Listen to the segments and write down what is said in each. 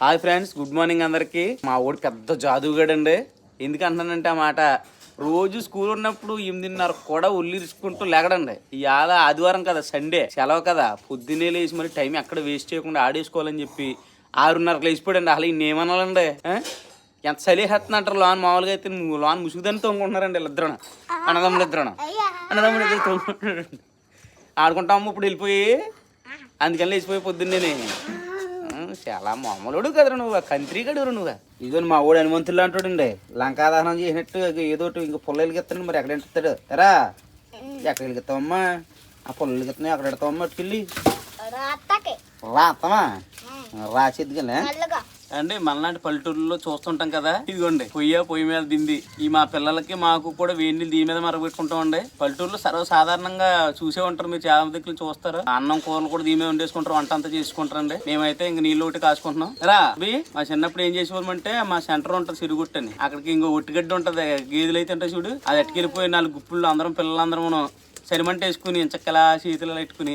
Hi friends good morning అందరికి. మా ఊడు పెద్ద జాదుగాడండి ఎందుకంటున్నానంటే ఆ మాట రోజు స్కూల్ ఉన్నప్పుడు ఎనిమిదిన్నర కూడా ఉల్లిరుచుకుంటూ లేగడండి. ఇవాళ ఆదివారం కదా సండే. సెలవు కదా. పొద్దున్నే లేచి మరి టైం ఎక్కడ వేస్ట్ చేయకుండా ఆడేసుకోవాలని చెప్పి ఆరున్నరకు లేచిపోయాడండి. అసలు ఇన్ని ఏమనాలండి? ఎంత చలిహేస్తుంది అంటారు లోన్ మామూలుగా అయితే లోన్ ముసుగుదని తొంగుకుంటున్నారండి వీళ్ళిద్దరు అన్నదమ్ములు ఇద్దరు అన్నదమ్ములు ఇద్దరు తొంగుకుంటున్నారు ఆడుకుంటాము ఇప్పుడు వెళ్ళిపోయి. అందుకని లేచిపోయి పొద్దున్నే చాలా మామూలుడు కదరా నువ్వు కంత్రి గడురు నువ్వు. ఇదో మా ఊడు హనుమంతులు అంటాడండి. లంకా దహనం చేసినట్టు ఏదో ఇంక పుల్ల వెలిగిస్తాడు మరి ఎక్కడ ఎంటుతాడు. ఎరా ఎక్కడ వెలిగిస్తావమ్మా ఆ పుల్ల వెలిగిస్తున్నాయి అక్కడ పెడతావమ్మా అట్టుకెళ్ళి రాతకి రాతమా రాసేది కదా నల్లగా అండి మనలాంటి పల్లెటూరులో చూస్తుంటాం కదా. ఇదిగోండి పొయ్య పొయ్యి మీద దింది. ఈ మా పిల్లలకి మాకు కూడా వేడి నీళ్ళు దీని మీద మరగబెట్టుకుంటాం అండి పల్లెటూరులో సర్వసాధారణంగా చూసే ఉంటారు మీరు చాలా దగ్గర చూస్తారు. అన్నం కూరలు కూడా దీని మీద వండేసుకుంటారు వంట అంతా చేసుకుంటారండి. మేమైతే ఇంక నీళ్ళు ఒకటి కాసుకుంటున్నాం రా అవి మా చిన్నప్పుడు ఏం చేసేవాళ్ళమంటే మా సెంటర్ ఉంటుంది సిరుగుట్టని అక్కడికి ఇంకో ఒట్టిగడ్డ ఉంటుంది గేదెలు అయితే ఉంటాయి చూడు. అది ఎట్టుకెళ్ళిపోయి నాలుగు గుప్పులు అందరం పిల్లలందరం సరిమంట వేసుకుని చక్కలా శీతలు పెట్టుకుని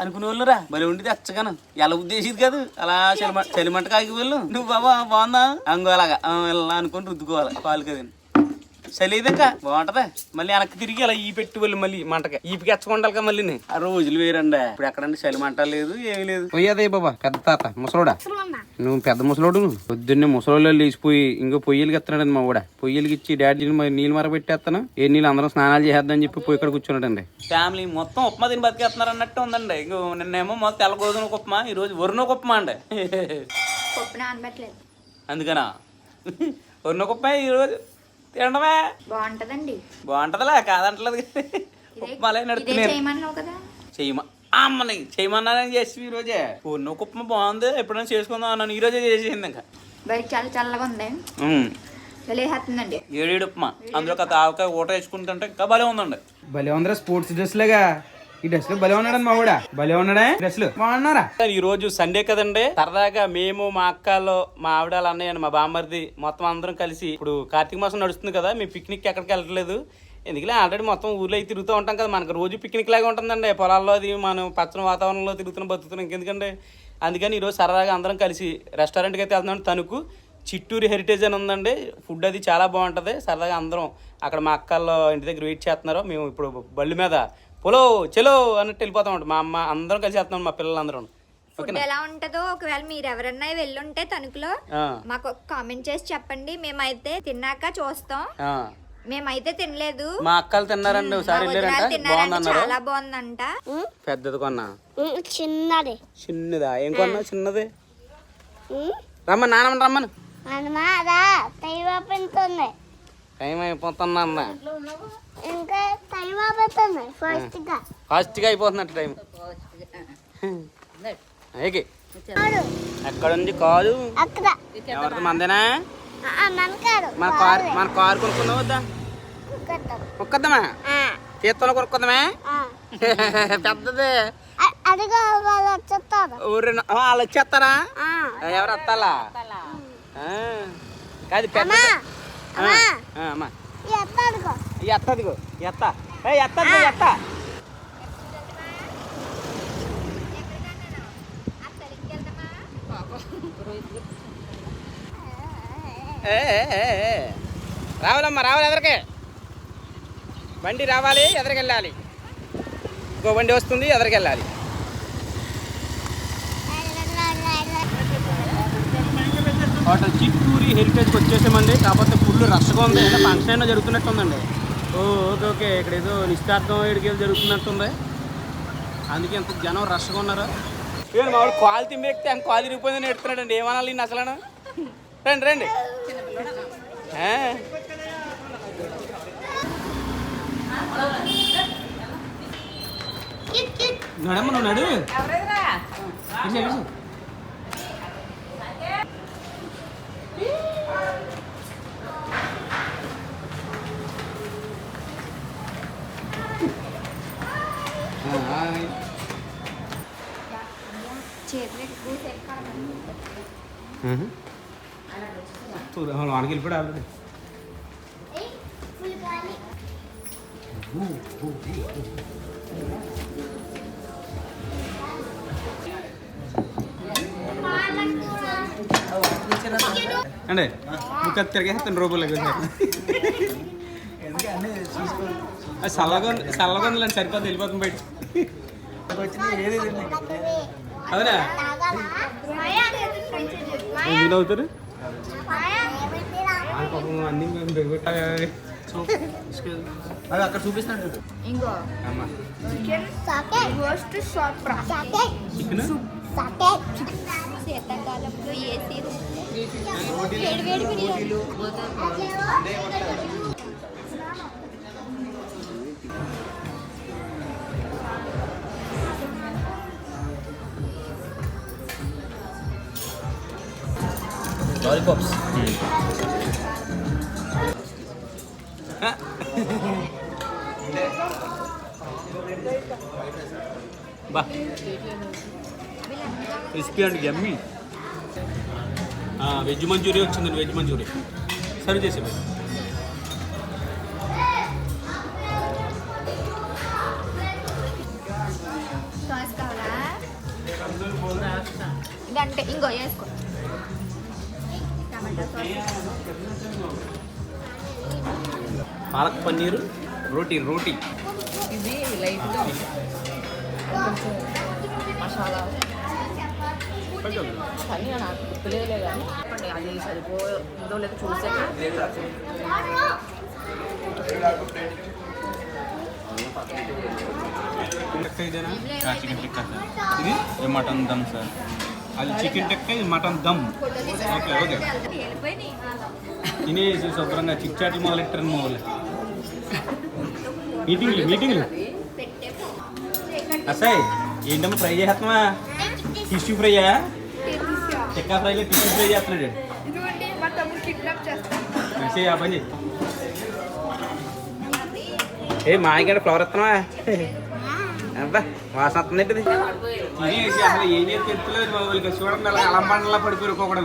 అనుకునే వాళ్ళురా మరి ఉండి తెచ్చగాను ఎలా ఉద్దేశిది కాదు? అలా చలిమ చలిమంట కాకి వెళ్ళు. నువ్వు బాబా బాగుందా అంగోలాగా ఇలా అనుకుని రుద్దుకోవాలి. పాలు కదండి చలిదంకా. బాగుంటదా? మళ్ళీ వెనక్కి తిరిగి అలా ఈ పెట్టి వెళ్ళి మళ్ళీ మంటకి. ఈపికి ఎచ్చకుండాలి మళ్ళీ ఆ రోజులు వేరండి. ఇప్పుడు ఎక్కడండి? చలి మంట లేదు ఏమీ లేదు. పోయేదే బాబా? పెద్ద తాత ముసలోడా? నువ్వు పెద్ద ముసలోడు. నువ్వు. పొద్దున్నే ముసలోళ్ళు లేచిపోయి ఇంకో పొయ్యిలకి ఎత్తున్నాడండి మా కూడా పొయ్యిలకి ఇచ్చి డాడీని మరి నీళ్ళు మర పెట్టేస్తాను. ఏ నీళ్ళు అందరం స్నానాలు చేద్దాం చెప్పి పోయి ఇక్కడ కూర్చున్నాడండి. ఫ్యామిలీ మొత్తం ఉప్మా తిని బతికేస్తున్నారు అన్నట్టు ఉందండి. ఇంకో నిన్నేమో మొత్తం తెల్ల గోధుమ ఉప్మా ఈ రోజు వరుణ ఉప్మా అండి అందుకనా? వరుణ ఉప్మా ఈ రోజు తినడమే. బాగుంటదండి. బాగుంటదిలే కాదంటలేదు. ఉప్మాలే కదా. చెయ్యమా అమ్మని చేయమన్నానని చేసి ఈ రోజే. వరుణ ఉప్మా బాగుంది ఎప్పుడైనా చేసుకుందాం అన్నాను. ఈ రోజే చేసేసింది ఇంకా. బయట చాలా చల్లగా ఉంది. ఏడేడు ఉప్మా. అందులో ఒక ఆవకాయ ఊట వేసుకుంటుంటే ఇంకా భలే ఉందండి. భలే ఉందిరా స్పోర్ట్స్ డ్రెస్ లాగా ఈ డ్రెస్లో భలే ఉన్నాడు మా కూడా భలే ఉన్నాడే? డ్రెస్లో బాగున్నారా? ఈ రోజు సండే కదండి. సరదాగా మేము మా అక్కలో మా ఆవిడ వాళ్ళ అన్నయ్య మా బామ్మర్ది మొత్తం అందరం కలిసి ఇప్పుడు కార్తీక మాసం నడుస్తుంది కదా మేము పిక్నిక్ ఎక్కడికి వెళ్ళట్లేదు. ఎందుకంటే ఆల్రెడీ మొత్తం ఊర్లో అయితే తిరుగుతూ ఉంటాం కదా మనకు రోజు పిక్నిక్ లాగా ఉంటుందండి. పొలాల్లో అది మనం పచ్చని వాతావరణంలో తిరుగుతున్న బతుకుతున్నాం ఎందుకంటే అందుకని ఈరోజు సరదాగా అందరం కలిసి రెస్టారెంట్కి అయితే వెళ్తున్నాం. తణుకు చిట్టూరు హెరిటేజ్ అని ఉందండి. ఫుడ్ అది చాలా బాగుంటుంది. సరదాగా అందరం అక్కడ మా అక్కల్లో ఇంటి దగ్గర వెయిట్ చేస్తున్నారు. మేము ఇప్పుడు బళ్ళు మీద పొలో చెలో అన్నట్టు వెళ్ళిపోతాం మా అమ్మ అందరం కలిసి వెళ్తున్నాం మా పిల్లలందరం. ఫుడ్ ఎలా ఉంటుందో ఒకవేళ మీరు ఎవరన్నా వెళ్ళుంటే తణుకులో మాకు కామెంట్ చేసి చెప్పండి. మేమైతే తిన్నాక చూస్తాం. ఆ. మేమైతే తినలేదు. మా అక్కలు తిన్నారండి ఒకసారి చాలా బాగుందంట. పెద్దది కొన్నా. చిన్నది. చిన్నదా? ఏం కొన్నా? చిన్నది? రమ్మని నానమ్మ రమ్మను టైం అన్న. ఇంకా గా. ఫాస్ట్గా అయిపోతున్నట్టు టైం. ఏకి? ఎక్కడుంది కాదు అక్కడ. ఎవరిది? మందేనా? మన కారు. మన కారు కొనుక్కుందాం వద్దా? కొనుక్కొద్దామా? తీర్థంలో కొనుక్కుందామా? పెద్దది. అదిగో వాళ్ళు వచ్చేస్తారు. ఊరి వాళ్ళు వచ్చేస్తారా. ఎవరు వస్తాలా? ఆ. కాదు పెద్ద అమ్మా. ఎత్తదిగో ఎత్త ఏ ఎత్తదిగో ఎత్త. రావాలమ్మా రావాలి ఎదరికే బండి రావాలి ఎదరికెళ్ళాలి ఇంకో బండి వస్తుంది ఎదరికెళ్ళాలి చిత్తూరి హెరిటేజ్కి వచ్చేసామండి కాకపోతే ఫుల్ రష్గా ఉంది. ఏదో ఫంక్షన్ అయినా జరుగుతున్నట్టు ఉందండి ఓ ఓకే ఓకే. ఇక్కడ ఏదో నిశ్చార్థం ఏడికి జరుగుతున్నట్టుంది. అందుకే ఇంత జనం రష్గా ఉన్నారు. ఏం మా వాడు క్వాలిటీ మేక్తే ఆయన క్వాలిటీ రూపాయలు ఎడుతున్నాడండి ఏమనాలి ఈయన అసలు రండి రండి. నడమ్మ నువ్వు నడు. ఇడిచి, ఇడిచి. ఆ, హాయ్. చేతులకి కూసేపు కడగండి. మ్మ్. చూడు వానికి వెళ్ళిపోయాడు ఆల్రెడీ అండి మీకు అది తిరిగేస్తాను రూపాయలకి అది చల్లగా ఉంది చల్లగా ఉందిలేండి సరిపోతుంది వెళ్ళిపోతుంది బయట అవునా? ఎందుకు అవుతారు అన్ని మేము బెగొట్టాలి అది అక్కడ చూపిస్తాను ఇంకో. అమ్మా. చికెన్ రోస్ట్ శీతాకాలంలో ఏసీ వేడి వేడి బిర్యానీ. లాలీపాప్స్ బా. క్రిస్పీ అండ్ ఎమ్మి వెజ్ మంచూరియా వచ్చిందండి వెజ్ మంచూరియా. సర్వ్ చేసి ఇంకో వేసుకో. పాలక్ పన్నీరు రోటీ రోటీ. ఇది లైట్గా మసాలా. కానీ నాకు గుర్తులేదులే కానీ. అది సరిపోయిందో లేదో చూసే చికెన్ టిక్కా సార్ ఇది మటన్ దమ్ సార్. అది చికెన్ టిక్కా ఇది మటన్ దమ్. Okay okay. తినేసి శుభ్రంగా చిక్ చాట్లు మొదలెట్టారు మా వాళ్ళు. మీటింగ్లు మీటింగ్లు. అసాయ్ ఏంటమ్మా ఫ్రై చేస్తున్నావా? టిష్యూ ఫ్రైయా టిక్కా ఫ్రైలో టిష్యూ ఫ్రై చేస్తున్నాడు. ఆ పని ఏ మాయగాడ ఫ్లవర్ ఎత్తున్నావా అబ్బా వాసన వస్తుంది ఏంటిది తినేసి అసలు ఏం చేసి మా వాళ్ళకి చూడండి అలా అలంబండలా పడిపోయి కూడా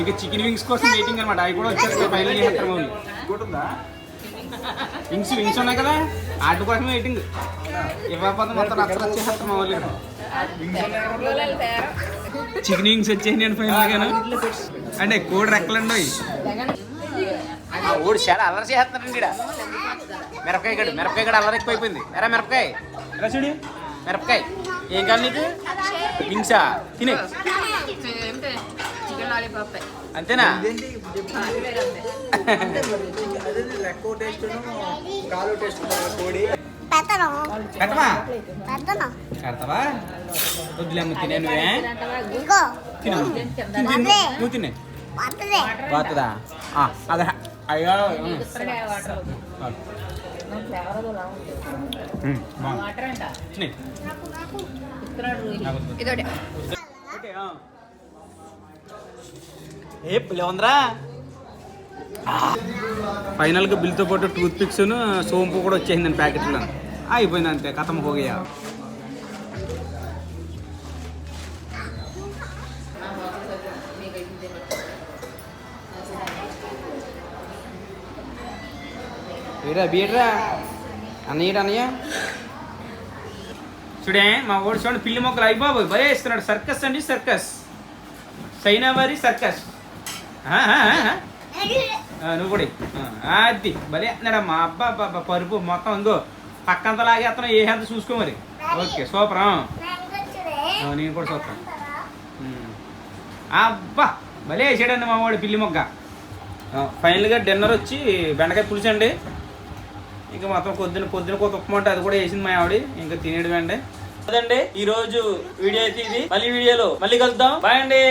ఇక చికెన్ వింగ్స్ కోసం వెయిటింగ్ అనమాట అవి కూడా వచ్చారు ఫైనల్ చేస్తారు వింగ్స్ వింగ్స్ ఉన్నాయి కదా వాటి కోసం వెయిటింగ్ ఇవ్వకపోతే మొత్తం రచ్చ రచ్చ చేస్తారు మా వాళ్ళు చికెన్ వింగ్స్ వచ్చేయండి ఫైనల్ గాను అంటే కోడి రెక్కలండి ఓడి చాలా అల్లరి చేస్తున్నారండి ఈడ. మిరపకాయ గడు మిరపకాయ గడు అల్లరి ఎక్కువైపోయింది. ఎరా మిరపకాయ. చూడు. మిరపకాయ. ఏం కావాలి నీకు? వింగ్సా తినే. అంతేనా? కడతావా వద్దులేమ్మ తినే నువ్వే. తిను. నువ్వు బాగుతుందా అదే. అయ్యో. ఏ లేవుందిరా ఫైనల్గా బిల్తో పాటు టూత్ పిక్స్ సోంపు కూడా వచ్చేసిందండి ప్యాకెట్లో. అయిపోయింది అంతే కథం పోగయ్యా. ఏరా బీడ్రా అన్నయ్య అన్నయ్య? చూడే మా ఓడి చూడండి పిల్లి మొక్కలు అయిబాబు భలే ఇస్తున్నాడు సర్కస్ అండి సర్కస్. సైనావారి సర్కస్. నువ్వు కూడా అది భలే అన్నాడు మా అబ్బా అబ్బా, పరుపు మొత్తం ఇంకో పక్కంత లాగేస్తున్నావు ఏ హెల్త్ చూసుకో మరి? ఓకే సూపర్ నేను కూడా చూస్తాను అబ్బా భలే వేసాడండి మా వాడు పిల్లి మొగ్గ. ఫైనల్గా డిన్నర్ వచ్చి బెండకాయ పులుసు అండి. ఇంకా మొత్తం పొద్దున పొద్దున కొత్త ఉప్మా అది కూడా వేసింది మా ఆవిడ. ఇంకా తినేయడం అండి. అదండి ఈ రోజు వీడియో అయితే ఇది. మళ్ళీ వీడియోలో మళ్ళీ కలుద్దాం. బాయ్ అండి.